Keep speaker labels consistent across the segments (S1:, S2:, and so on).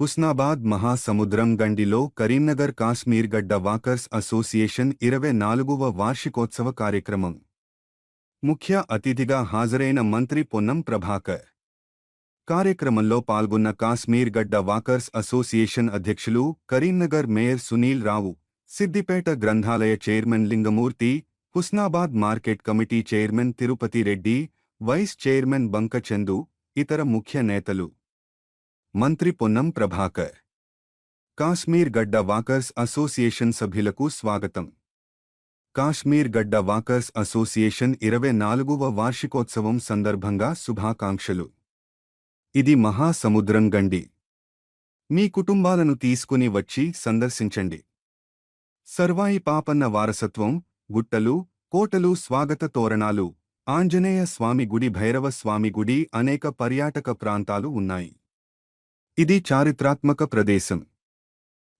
S1: హుస్నాబాద్ మహాసముద్రం గండిలో కరీంనగర్ కాశ్మీర్ గడ్డ walkers association ఇరవై నాలుగవ వార్షికోత్సవ కార్యక్రమం. ముఖ్య అతిథిగా హాజరైన మంత్రి పొన్నం ప్రభాకర్. కార్యక్రమంలో పాల్గొన్న కాశ్మీర్ గడ్డ వాకర్స్ అసోసియేషన్ అధ్యక్షులు కరీంనగర్ మేయర్ సునీల్ రావు సిద్దిపేట గ్రంథాలయ chairman Lingamurthy Husnabad market committee chairman Tirupati Reddy vice chairman Bankachandu ఇతర ముఖ్య నేతలు. మంత్రి పొన్నం ప్రభాకర్. కాశ్మీర్ గడ్డ వాకర్స్ అసోసియేషన్ సభ్యులకు స్వాగతం. కాశ్మీర్ గడ్డ వాకర్స్ అసోసియేషన్ ఇరవై నాలుగవ వార్షికోత్సవం సందర్భంగా శుభాకాంక్షలు. ఇది మహాసముద్రం గండి. మీ కుటుంబాలను తీసుకుని వచ్చి సందర్శించండి. సర్వాయి పాపన్న వారసత్వం గుట్టలు కోటలు స్వాగత తోరణాలు ఆంజనేయ స్వామి గుడి భైరవ స్వామి గుడి అనేక పర్యాటక ప్రాంతాలు ఉన్నాయి. ఇది చారిత్రాత్మక ప్రదేశం.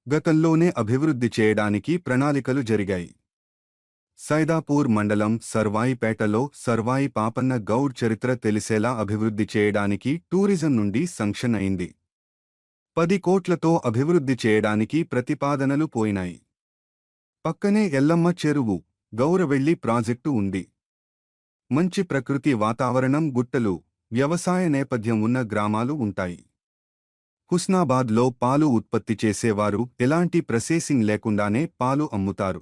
S1: గతంలోనే అభివృద్ధి చేయడానికి ప్రణాళికలు జరిగాయి. సైదాపూర్ మండలం సర్వాయిపేటలో సర్వాయి పాపన్న గౌడ్ చరిత్ర తెలిసేలా అభివృద్ధి చేయడానికి టూరిజం నుండి సంక్షన్ అయింది. పది కోట్లతో అభివృద్ధి చేయడానికి ప్రతిపాదనలు పోయినాయి. పక్కనే ఎల్లమ్మ చెరువు గౌరవెళ్ళి ప్రాజెక్టు ఉంది. మంచి ప్రకృతి వాతావరణం గుట్టలు వ్యవసాయ నేపథ్యం ఉన్న గ్రామాలు ఉంటాయి. హుస్నాబాద్లో పాలు ఉత్పత్తి చేసేవారు ఎలాంటి ప్రొసెసింగ్ లేకుండానే పాలు అమ్ముతారు.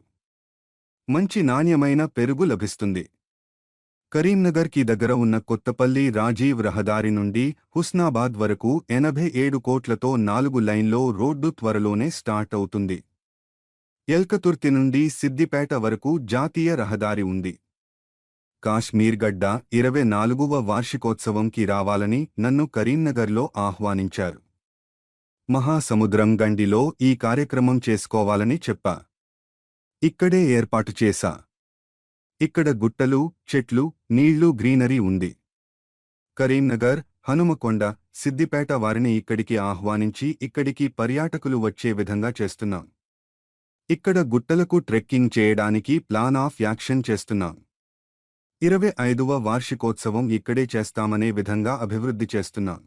S1: మంచి నాణ్యమైన పెరుగు లభిస్తుంది. కరీంనగర్కి దగ్గర ఉన్న కొత్తపల్లి రాజీవ్ రహదారి నుండి హుస్నాబాద్ వరకు ఎనభై ఏడు కోట్లతో నాలుగు లైన్లో రోడ్డు త్వరలోనే స్టార్ట్ అవుతుంది. ఎల్కతుర్తి నుండి సిద్దిపేట వరకు జాతీయ రహదారి ఉంది. కాశ్మీర్ గడ్డ ఇరవై నాలుగవ వార్షికోత్సవంకి రావాలని నన్ను కరీంనగర్లో ఆహ్వానించారు. మహాసముద్రం గండిలో ఈ కార్యక్రమం చేసుకోవాలని చెప్పా. ఇక్కడే ఏర్పాటు చేశా. ఇక్కడ గుట్టలు చెట్లు నీళ్ళు గ్రీనరీ ఉంది. కరీంనగర్ హనుమకొండ సిద్దిపేట వారిని ఇక్కడికి ఆహ్వానించి ఇక్కడికి పర్యాటకులు వచ్చే విధంగా చేస్తున్నాం. ఇక్కడ గుట్టలకు ట్రెక్కింగ్ చేయడానికి ప్లాన్ ఆఫ్ యాక్షన్ చేస్తున్నాం. ఇరవై ఐదవ వార్షికోత్సవం ఇక్కడే చేస్తామనే విధంగా అభివృద్ధి చేస్తున్నాం.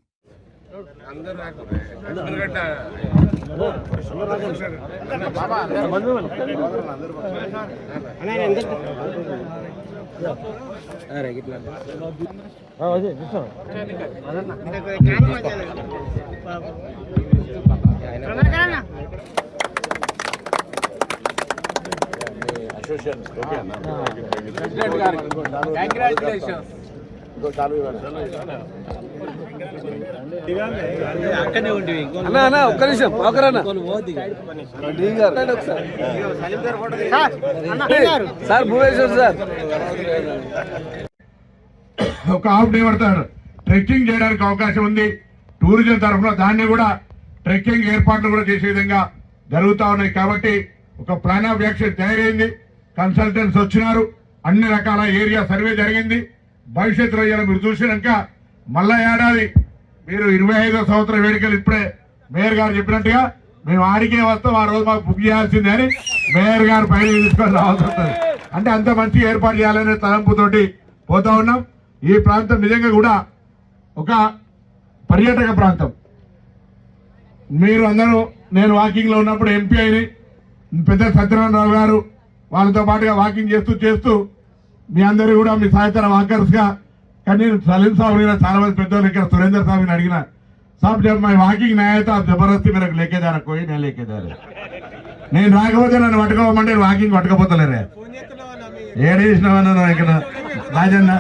S1: అసోసియేషన్.
S2: ప్రోగ్రామ్ కంగ్రాచులేషన్స్ అన్నా అన్నా ఒక్క నిమిషం ఒకరన్నా సార్ భువనేశ్వర్ సార్.
S3: ఒక హాఫ్ డే పడతాడు ట్రెక్కింగ్ చేయడానికి అవకాశం ఉంది. టూరిజం తరఫున దాన్ని కూడా ట్రెక్కింగ్ ఏర్పాట్లు కూడా చేసే విధంగా జరుగుతూ ఉన్నాయి. కాబట్టి ఒక ప్లాన్ ఆఫ్ యాక్షన్ తయారైంది. కన్సల్టెంట్స్ వచ్చినారు. అన్ని రకాల ఏరియా సర్వే జరిగింది. భవిష్యత్తులో ఇలా మీరు చూసినాక మళ్ళా ఏడాది మీరు ఇరవై ఐదో సంవత్సరం వేడుకలు ఇప్పుడే మేయర్ గారు చెప్పినట్టుగా మేము ఆడికే వస్తాం ఆ రోజు మాకు బుక్ చేయాల్సిందే అని మేయర్ గారు పైన తీసుకొని రావాల్సి అంటే అంత మంచి ఏర్పాటు చేయాలనే తలంపుతోటి పోతా ఉన్నాం. ఈ ప్రాంతం నిజంగా కూడా ఒక పర్యాటక ప్రాంతం. మీరు అందరూ నేను వాకింగ్లో ఉన్నప్పుడు ఎంపీ అయిన పెద్ద సత్యనారాయణరావు గారు వాళ్ళతో పాటుగా వాకింగ్ చేస్తూ చేస్తూ మీ అందరూ కూడా మీ సాయంత్రం వాకర్స్గా కానీ నేను సలీం సాబ్ అడిగిన చాలా మంది పెద్దవాళ్ళు ఇక్కడ సురేందర్ సాబ్ అడిగిన సాబ్ జబ్ మై వాకింగ్ నాయత జబర్దస్తి మీరు లేకేదారా పోయి నేను లేకేదారు నేను రాకపోతే నన్ను పట్టుకోమంటే వాకింగ్ పట్టుకపోతలేరే ఏడు చేసినావన్నా ఇక్కడ? రాజన్న.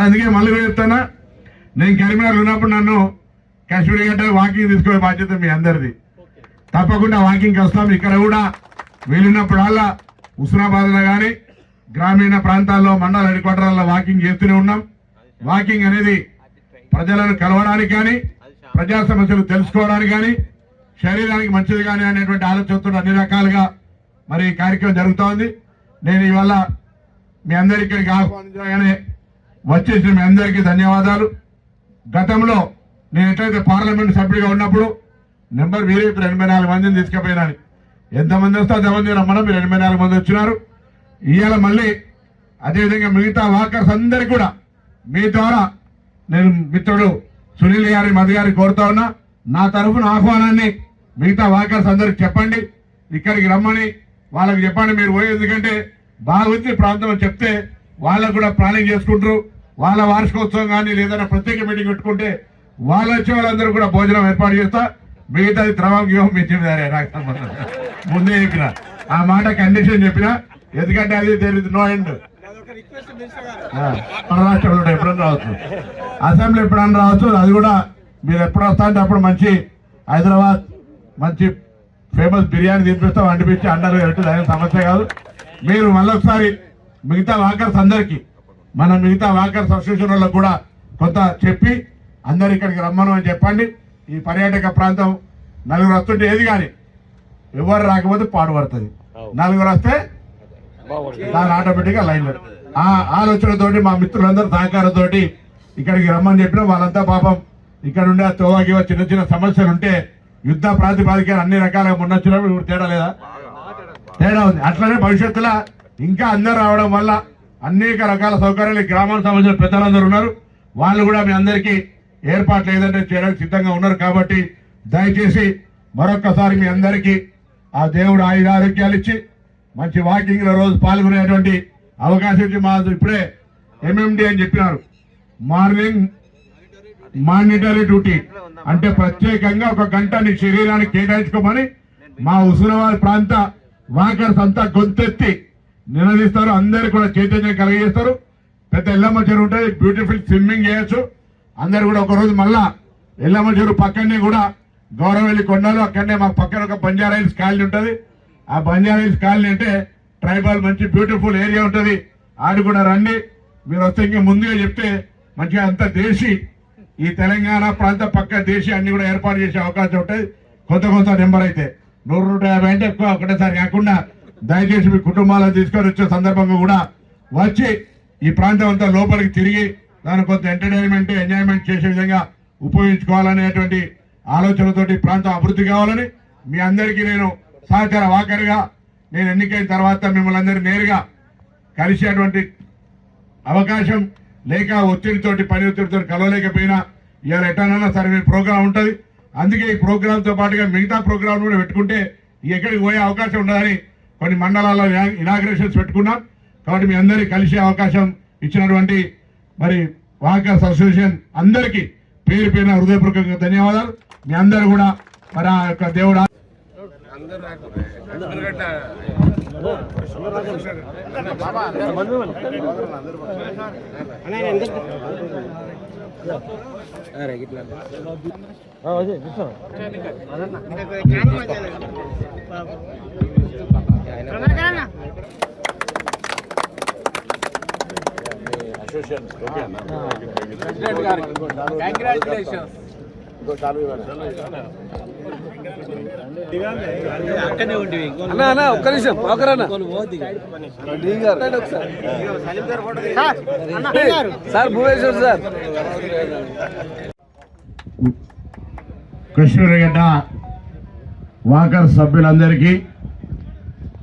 S3: అందుకే మళ్ళీ చెప్తానా నేను కరీంనగర్ ఉన్నప్పుడు నన్ను కాశ్మీర్ గంట వాకింగ్ తీసుకునే బాధ్యత మీ అందరిది. తప్పకుండా వాకింగ్కి వస్తాం. ఇక్కడ కూడా వీలున్నప్పుడల్లా హుస్నాబాద్లో కానీ గ్రామీణ ప్రాంతాల్లో మండల హెడ్ క్వార్టర్లలో వాకింగ్ చేస్తూనే ఉన్నాం. వాకింగ్ అనేది ప్రజలను కలవడానికి కానీ ప్రజా సమస్యలు తెలుసుకోవడానికి కానీ శరీరానికి మంచిది కానీ అనేటువంటి ఆలోచనతో అన్ని రకాలుగా మరి ఈ కార్యక్రమం జరుగుతూ ఉంది నేను ఇవాళ మీ అందరి ఇక్కడికి ఆహ్వానించగానే వచ్చేసిన మీ అందరికీ ధన్యవాదాలు. గతంలో నేను ఎట్లయితే పార్లమెంట్ సభ్యుడిగా ఉన్నప్పుడు నెంబర్ వేరే ఇప్పుడు ఎనభై నాలుగు మందిని తీసుకుపోయినాను. ఎంతమంది వస్తే అంతమంది రమ్మన్నా మీరు ఎనభై నాలుగు మంది వచ్చినారు. ఇవాళ మళ్ళీ అదేవిధంగా మిగతా వాకర్స్ అందరికీ కూడా మీ ద్వారా నేను మిత్రుడు సునీల్ గారి మధు గారి కోరుతా ఉన్నా. నా తరఫున ఆహ్వానాన్ని మిగతా వాకర్స్ అందరికి చెప్పండి. ఇక్కడికి రమ్మని వాళ్ళకి చెప్పండి. మీరు పోయి ఎందుకంటే బాగుంది ప్రాంతం చెప్తే వాళ్ళకు కూడా ప్లానింగ్ చేసుకుంటారు. వాళ్ళ వార్షికోత్సవం కానీ లేదన్నా ప్రత్యేక మీటింగ్ పెట్టుకుంటే వాళ్ళు వచ్చే వాళ్ళందరూ కూడా భోజనం ఏర్పాటు చేస్తా. మిగతాది ద్రవం వ్యూహం మీ జిమ్మేదారే నాకు సంబంధం ముందే చెప్పిన. ఆ మాట కండిషన్ చెప్పిన ఎందుకంటే అది తెలియదు నో ఎండ్ మన రాష్ట్రంలో ఎప్పుడన్నా రావచ్చు. అసెంబ్లీ ఎప్పుడన్నా రావచ్చు అది కూడా మీరు ఎప్పుడు వస్తా అంటే అప్పుడు మంచి హైదరాబాద్ మంచి ఫేమస్ బిర్యానీ తినిపిస్తాం వండిపించి అండర్ అదే సమస్య కాదు. మీరు మళ్ళొకసారి మిగతా వాకర్స్ అందరికీ మన మిగతా వాకర్స్ అసోసియేషన్ వాళ్ళకు కూడా కొంత చెప్పి అందరు ఇక్కడికి రమ్మను అని చెప్పండి. ఈ పర్యాటక ప్రాంతం నలుగురు వస్తుంటే ఏది కానీ ఎవరు రాకపోతే పాడుపడుతుంది నలుగురు వస్తే దాని ఆటోమేటిక్గా లైన్ ఆ ఆలోచనతోటి మా మిత్రులందరూ సహకారంతో ఇక్కడికి రమ్మని చెప్పిన వాళ్ళంతా పాపం ఇక్కడ ఉండే తోవాకి చిన్న చిన్న సమస్యలు ఉంటే యుద్ధ ప్రాతిపాదిక అన్ని రకాలుగా మొన్నొచ్చినప్పుడు ఇప్పుడు తేడా లేదా? తేడా ఉంది. అట్లనే భవిష్యత్తులో ఇంకా అందరు రావడం వల్ల అనేక రకాల సౌకర్యాలు గ్రామానికి సంబంధించిన పెద్దలందరూ ఉన్నారు. వాళ్ళు కూడా మీ అందరికీ ఏర్పాట్లు ఏదంటే చేయడానికి సిద్ధంగా ఉన్నారు కాబట్టి దయచేసి మరొక్కసారి మీ అందరికీ ఆ దేవుడు ఆయుర ఆరోగ్యాలు ఇచ్చి మంచి వాకింగ్లో రోజు పాల్గొనేటువంటి అవకాశం ఇచ్చి మా ఇప్పుడే ఎంఎండి అని చెప్పినారు. మార్నింగ్ మానిటరీ డ్యూటీ అంటే ప్రత్యేకంగా ఒక గంట నీ శరీరానికి కేటాయించుకోమని మా హుస్నాబాద్ ప్రాంత వాకర్స్ అంతా గొంతెత్తి నిలదీస్తారు. అందరు కూడా చైతన్యం కలిగజేస్తారు. పెద్ద ఎల్లమ్మ చెరువు ఉంటుంది. బ్యూటిఫుల్ స్విమ్మింగ్ చేయొచ్చు. అందరు కూడా ఒకరోజు మళ్ళా ఎల్లమ్మ చెరువు పక్కనే కూడా గౌరవెల్లి కొండలు అక్కడనే మా పక్కన ఒక బంజారా హిల్స్ కాలనీ ఉంటుంది. ఆ బంజారా హిల్స్ కాలనీ అంటే ట్రైబల్ మంచి బ్యూటిఫుల్ ఏరియా ఉంటుంది. ఆడు కూడా రండి. మీరు వస్తే ఇంకా ముందుగా చెప్తే మంచిగా అంత దేశీ ఈ తెలంగాణ ప్రాంత పక్క దేశీ అన్ని కూడా ఏర్పాటు చేసే అవకాశం ఉంటుంది. కొంత కొంత నెంబర్ అయితే. నూరు నూట యాభై అంటే ఎక్కువ ఒకటేసారి కాకుండా దయచేసి మీ కుటుంబాలను తీసుకొని వచ్చే సందర్భంగా కూడా వచ్చి ఈ ప్రాంతం అంతా లోపలికి తిరిగి దాని కొంత ఎంటర్టైన్మెంట్ ఎంజాయ్మెంట్ చేసే విధంగా ఉపయోగించుకోవాలనేటువంటి ఆలోచనతోటి ప్రాంతం అభివృద్ధి కావాలని మీ అందరికీ నేను సహచర వాకరిగా నేను ఎన్నికైన తర్వాత మిమ్మల్ని అందరినీ నేరుగా కలిసేటువంటి అవకాశం లేక ఒత్తిడితోటి పని ఒత్తిడితో కలవలేకపోయినా ఇవాళ ఎట్లనన్నా సరే మీ ప్రోగ్రాం ఉంటుంది. అందుకే ఈ ప్రోగ్రాంతో పాటుగా మిగతా ప్రోగ్రాం కూడా పెట్టుకుంటే ఎక్కడికి పోయే అవకాశం ఉండదని కొన్ని మండలాల్లో ఇనాగ్రేషన్స్ పెట్టుకున్నాం. కాబట్టి మీ అందరికీ కలిసే అవకాశం ఇచ్చినటువంటి మరి వాకర్స్ అసోసియేషన్ అందరికీ పేరు పేరున హృదయపూర్వకంగా ధన్యవాదాలు. మీ అందరూ కూడా మరి ఆ యొక్క దేవుడు
S2: అన్న అన్న ఒక్క నిమిషం ఒకరన్న డీ గారు రండి ఒకసారి. సార్ భువనేశ్వర్ సార్
S3: కృష్ణుడిగడ్డ వాకర్ సభ్యులందరికీ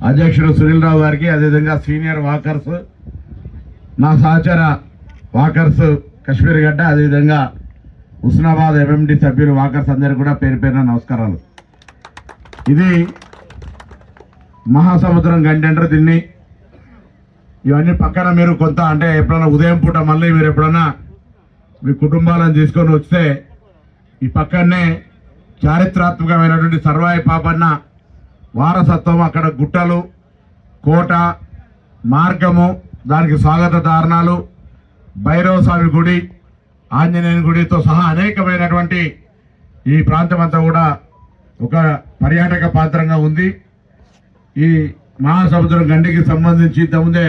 S3: అధ్యక్షుడు సునీల్ రావు గారికి అదేవిధంగా సీనియర్ వాకర్స్ నా సహచర వాకర్స్ కశ్మీర్ గడ్డ అదేవిధంగా హుస్నాబాద్ ఎంఎండి సభ్యులు వాకర్స్ అందరికీ కూడా పేరు పేరున నమస్కారాలు ఇది మహాసముద్రం గండి అంటారు దీన్ని. ఇవన్నీ పక్కన మీరు కొంత అంటే ఎప్పుడైనా ఉదయం పూట మళ్ళీ మీరు ఎప్పుడన్నా మీ కుటుంబాలను తీసుకొని వస్తే ఈ పక్కనే చారిత్రాత్మకమైనటువంటి సర్వాయి పాపన్న వారసత్వం అక్కడ గుట్టలు కోట మార్గము దానికి స్వాగత దారణాలు భైరవ స్వామి గుడి ఆంజనేయుని గుడితో సహా అనేకమైనటువంటి ఈ ప్రాంతం అంతా కూడా ఒక పర్యాటక పాత్రంగా ఉంది. ఈ మహాసముద్రం గండికి సంబంధించి ఇంతకుముందే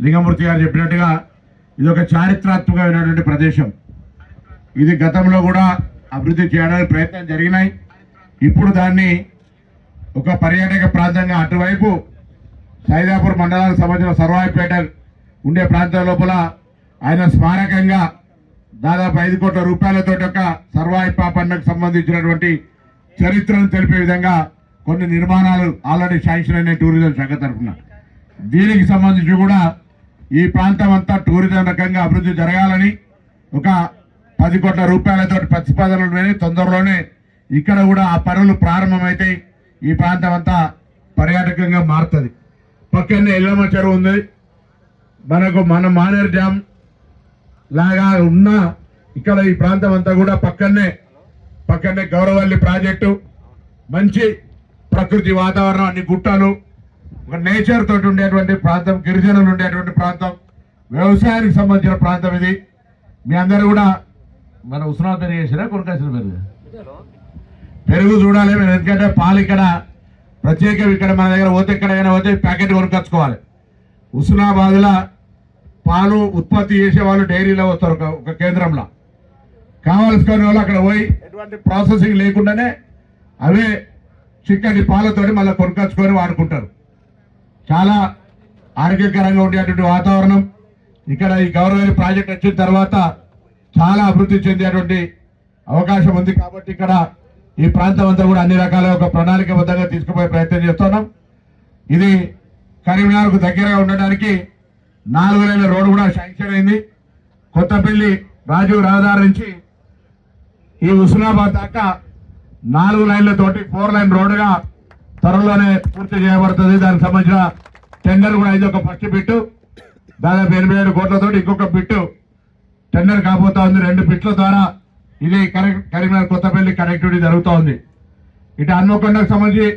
S3: లింగమూర్తి గారు చెప్పినట్టుగా ఇది ఒక చారిత్రాత్మకమైనటువంటి ప్రదేశం. ఇది గతంలో కూడా అభివృద్ధి చేయడానికి ప్రయత్నం జరిగినాయి. ఇప్పుడు దాన్ని ఒక పర్యాటక ప్రాంతంగా అటువైపు సైదాపూర్ మండలానికి సంబంధించిన సర్వాయిపేట ఉండే ప్రాంతం లోపల ఆయన స్మారకంగా దాదాపు ఐదు కోట్ల రూపాయలతో ఒక సర్వాయి పాపన్నకు సంబంధించినటువంటి చరిత్రను తెలిపే విధంగా కొన్ని నిర్మాణాలు ఆల్రెడీ శాంక్షన్ అయిన టూరిజం శాఖ తరఫున. దీనికి సంబంధించి కూడా ఈ ప్రాంతం అంతా టూరిజం రకంగా అభివృద్ధి జరగాలని ఒక పది కోట్ల రూపాయలతో ప్రతిపాదనలు తొందరలోనే ఇక్కడ కూడా ఆ పనులు ప్రారంభమైతే ఈ ప్రాంతం అంతా పర్యాటకంగా మారుతుంది. పక్కనే ఎల్లమ్మ చెరువు ఉంది. మనకు మన మానేరు డ్యామ్ లాగా ఉన్న ఇక్కడ ఈ ప్రాంతం అంతా కూడా పక్కనే పక్కనే గౌరవల్లి ప్రాజెక్టు మంచి ప్రకృతి వాతావరణం అన్ని గుట్టలు ఒక నేచర్ తోటి ఉండేటువంటి ప్రాంతం గిరిజనులు ఉండేటువంటి ప్రాంతం వ్యవసాయానికి సంబంధించిన ప్రాంతం ఇది. మీ అందరూ కూడా మన ఉష్ణోత్తర చేసినా కొనకాసిన పెరుగు పెరుగు చూడాలి మేము ఎందుకంటే పాలు ఇక్కడ ప్రత్యేకం ఇక్కడ మన దగ్గర పోతే ఎక్కడైనా పోతే ప్యాకెట్ కొనుకొచ్చుకోవాలి హుస్నాబాద్లో పాలు ఉత్పత్తి చేసే వాళ్ళు డైరీలో వస్తారు ఒక కేంద్రంలో. కావాల్సుకునే వాళ్ళు అక్కడ పోయి ఎటువంటి ప్రాసెసింగ్ లేకుండానే అవే చిక్కటి పాలతోటి మళ్ళీ కొనుకొచ్చుకొని వాడుకుంటారు. చాలా ఆరోగ్యకరంగా ఉండేటువంటి వాతావరణం. ఇక్కడ ఈ గవర్నమెంట్ ప్రాజెక్ట్ వచ్చిన తర్వాత చాలా అభివృద్ధి చెందేటువంటి అవకాశం ఉంది కాబట్టి ఇక్కడ ఈ ప్రాంతం అంతా కూడా అన్ని రకాల ఒక ప్రణాళికబద్ధంగా తీసుకుపోయే ప్రయత్నం చేస్తున్నాం. ఇది కరీంనగర్కు దగ్గరగా ఉండడానికి నాలుగు లైన్ల రోడ్డు కూడా శాంక్షన్ అయింది. కొత్తపల్లి రాజీవ్ రహదారి నుంచి ఈ హుస్నాబాద్ దాకా నాలుగు లైన్లతోటి ఫోర్ లైన్ రోడ్డుగా త్వరలోనే పూర్తి చేయబడుతుంది. దానికి సంబంధించిన టెండర్ కూడా ఇది ఒక ఫస్ట్ బిట్టు. దాదాపు ఎనభై ఏడు కోట్లతో ఇంకొక బిట్టు టెండర్ కాబోతా ఉంది. రెండు బిట్ల ద్వారా ఇది కరెక్ట్ కరీంనగర్ కొత్తపల్లి కనెక్టివిటీ జరుగుతూ ఉంది. ఇటు హన్మకొండకు సంబంధించి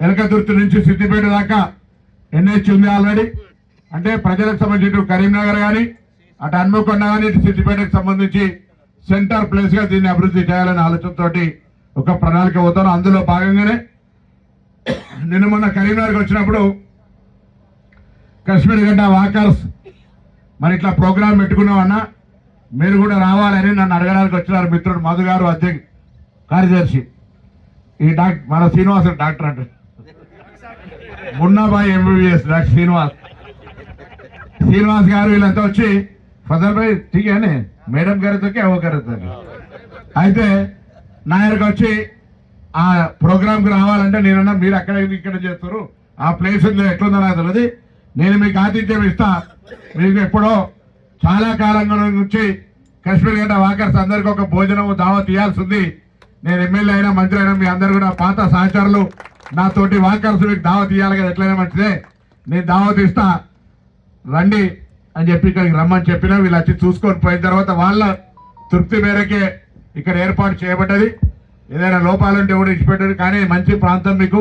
S3: ఎలకదుర్తి నుంచి సిద్దిపేట దాకా ఎన్హెచ్ ఉంది ఆల్రెడీ. అంటే ప్రజలకు సంబంధించి ఇటు కరీంనగర్ కానీ అటు హన్మకొండ కానీ ఇటు సిద్దిపేటకు సంబంధించి సెంటర్ ప్లేస్గా దీన్ని అభివృద్ధి చేయాలనే ఆలోచనతోటి ఒక ప్రణాళిక పోతాను అందులో భాగంగానే నిన్న మొన్న కరీంనగర్కి వచ్చినప్పుడు కాశ్మీర్ గడ్డ వాకర్స్ మరి ఇట్లా ప్రోగ్రామ్ పెట్టుకున్నామన్నా మీరు కూడా రావాలని నన్ను అడగడానికి వచ్చినారు మిత్రుడు మధు గారు అధ్యక్ష కార్యదర్శి. ఈ డాక్టర్ మన శ్రీనివాస్ డాక్టర్ అంటే. Munnabhai MBBS doctor Srinivas. Srinivas గారు వీళ్ళంతా వచ్చి ఫజల్ భాయ్ ఠీకేనే మేడం గారితోకి ఓ గారితో అయితే నా దగ్గరకు వచ్చి ఆ ప్రోగ్రామ్కి రావాలంటే నేనన్నా మీరు అక్కడ ఇక్కడ చేస్తారు? ఆ ప్లేస్ ఎట్లుందో నాకు తెలియదు నేను మీకు ఆతిథ్యం ఇస్తా. మీకు ఎప్పుడో చాలా కాలంగా నుంచి కాశ్మీర్ గడ్డ వాకర్స్ అందరికి ఒక భోజనం దావత్ తీయాల్సి ఉంది నేను ఎమ్మెల్యే అయినా మంత్రి అయినా మీ అందరు కూడా పాత సహచరులు నాతోటి వాకర్స్ మీకు దావత్ ఇవ్వాలి కదా ఎట్లయినా మంచిదే. నేను దావత్ ఇస్తా రండి. అని చెప్పి ఇక్కడికి రమ్మని చెప్పినా వీళ్ళు వచ్చి చూసుకొని పోయిన తర్వాత వాళ్ళ తృప్తి మేరకే ఇక్కడ ఏర్పాటు చేయబడ్డది. ఏదైనా లోపాలుంటే కూడా ఇచ్చిపెట్టారు కానీ మంచి ప్రాంతం మీకు.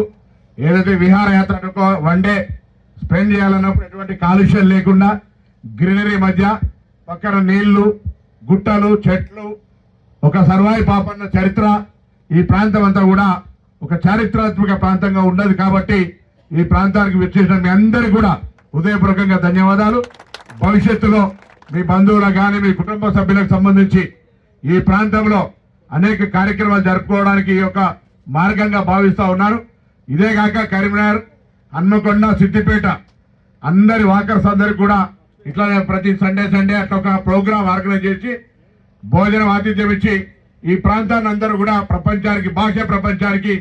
S3: ఏదైతే విహారయాత్ర అనుకో వన్ డే స్పెండ్ చేయాలన్నప్పుడు ఎటువంటి కాలుష్యం లేకుండా గ్రీనరీ మధ్య పక్కన నీళ్ళు గుట్టలు చెట్లు ఒక సర్వాయి పాపన్న చరిత్ర ఈ ప్రాంతం అంతా కూడా ఒక చారిత్రాత్మక ప్రాంతంగా ఉండదు కాబట్టి ఈ ప్రాంతానికి విచ్చేసిన మీ అందరికీ కూడా హృదయపూర్వకంగా ధన్యవాదాలు. భవిష్యత్తులో మీ బంధువులకు కానీ మీ కుటుంబ సభ్యులకు సంబంధించి ఈ ప్రాంతంలో అనేక కార్యక్రమాలు జరుపుకోవడానికి ఈ యొక్క మార్గంగా భావిస్తూ ఉన్నారు. ఇదే కాక కరీంనగర్ హన్మకొండ సిద్దిపేట అందరి వాకర్స్ అందరికి కూడా ఇట్లానే ప్రతి సండే సండే అట్లా ఒక ప్రోగ్రాం ఆర్గనైజ్ చేసి భోజనం ఆతిథ్యం ఇచ్చి ఈ ప్రాంతాన్ని అందరూ కూడా ప్రపంచానికి భాష ప్రపంచానికి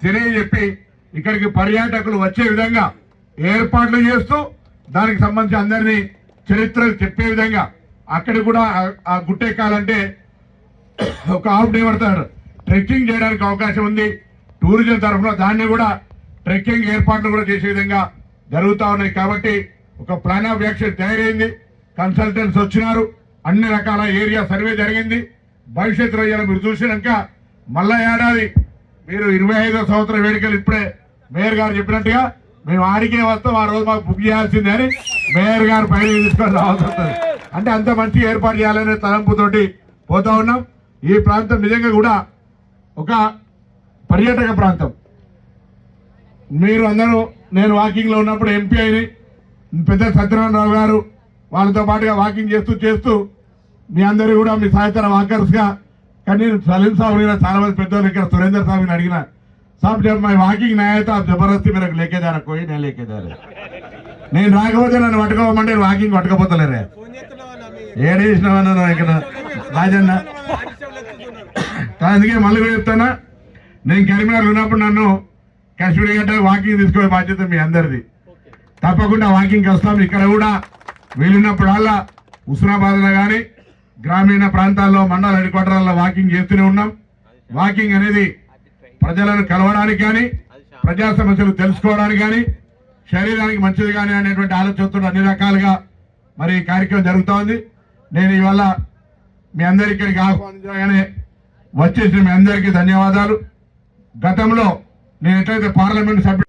S3: తెలియజెప్పి ఇక్కడికి పర్యాటకులు వచ్చే విధంగా ఏర్పాట్లు చేస్తూ దానికి సంబంధించి అందరినీ చరిత్రలు చెప్పే విధంగా అక్కడ కూడా ఆ- గుట్టెక్కాలంటే ఒక హాఫ్ డే పడతారు ట్రెక్కింగ్ చేయడానికి అవకాశం ఉంది. టూరిజం తరఫున దాన్ని కూడా ట్రెక్కింగ్ ఏర్పాట్లు కూడా చేసే విధంగా జరుగుతూ ఉన్నాయి. కాబట్టి ఒక ప్లాన్ ఆఫ్ యాక్షన్ తయారైంది. కన్సల్టెంట్స్ వచ్చినారు. అన్ని రకాల ఏరియా సర్వే జరిగింది. భవిష్యత్తులో ఇలా మీరు చూసినాక మళ్ళా ఏడాది మీరు ఇరవై ఐదో సంవత్సరం వేడుకలు ఇప్పుడే మేయర్ గారు చెప్పినట్టుగా మేము ఆడికే వస్తాం. ఆ రోజు మాకు బుక్ చేయాల్సిందే అని మేయర్ గారు పైన తీసుకొని రావాల్సి వస్తుంది. అంటే అంత మంచి ఏర్పాటు చేయాలనే తలంపుతోటి పోతా ఉన్నాం. ఈ ప్రాంతం నిజంగా కూడా ఒక పర్యాటక ప్రాంతం. మీరు అందరూ నేను వాకింగ్లో ఉన్నప్పుడు ఎంపీ అయిన పెద్ద సత్యనారాయణరావు గారు వాళ్ళతో పాటుగా వాకింగ్ చేస్తూ చేస్తూ మీ అందరూ కూడా మీ సహచర వాకర్స్గా కానీ నేను సలీం సాబ్ చాలా మంది పెద్దవాళ్ళు ఇక్కడ సురేందర్ సాబ్ అడిగిన సాబ్ జब मैं వాకింగ్ నాయత జబర్దస్తి మీరు లేకే కోయి నేను లేకేదారా నేను రాకపోతే నన్ను పట్టుకోమంటే వాకింగ్ పట్టుకపోతలేరే. ఏడు చేసినావన్నా ఇక్కడ? రాజన్న. అందుకే మళ్ళీ కూడా చెప్తానా నేను కరీంనగర్ ఉన్నప్పుడు నన్ను కాశ్మీర్ గట్ట వాకింగ్ తీసుకునే బాధ్యత మీ అందరిది. తప్పకుండా వాకింగ్కి వస్తాం. ఇక్కడ కూడా వీలున్నప్పుడల్లా హుస్నాబాద్లో కానీ గ్రామీణ ప్రాంతాల్లో మండల హెడ్ క్వార్టర్లలో వాకింగ్ చేస్తూనే ఉన్నాం. వాకింగ్ అనేది ప్రజలను కలవడానికి కానీ ప్రజా సమస్యలు తెలుసుకోవడానికి కానీ శరీరానికి మంచిది కానీ అనేటువంటి ఆలోచనతో అన్ని రకాలుగా మరి ఈ కార్యక్రమం జరుగుతూ ఉంది నేను ఇవాళ మీ అందరి ఇక్కడికి ఆహ్వానించగానే వచ్చేసిన మీ అందరికీ ధన్యవాదాలు. గతంలో నేను ఎట్లయితే పార్లమెంట్ సభ్యుడు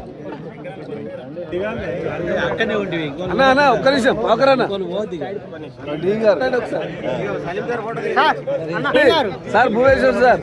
S2: అన్న అన్న ఒక్క నిమిషం ఒకరన్న సార్ భువనేశ్వర్ సార్.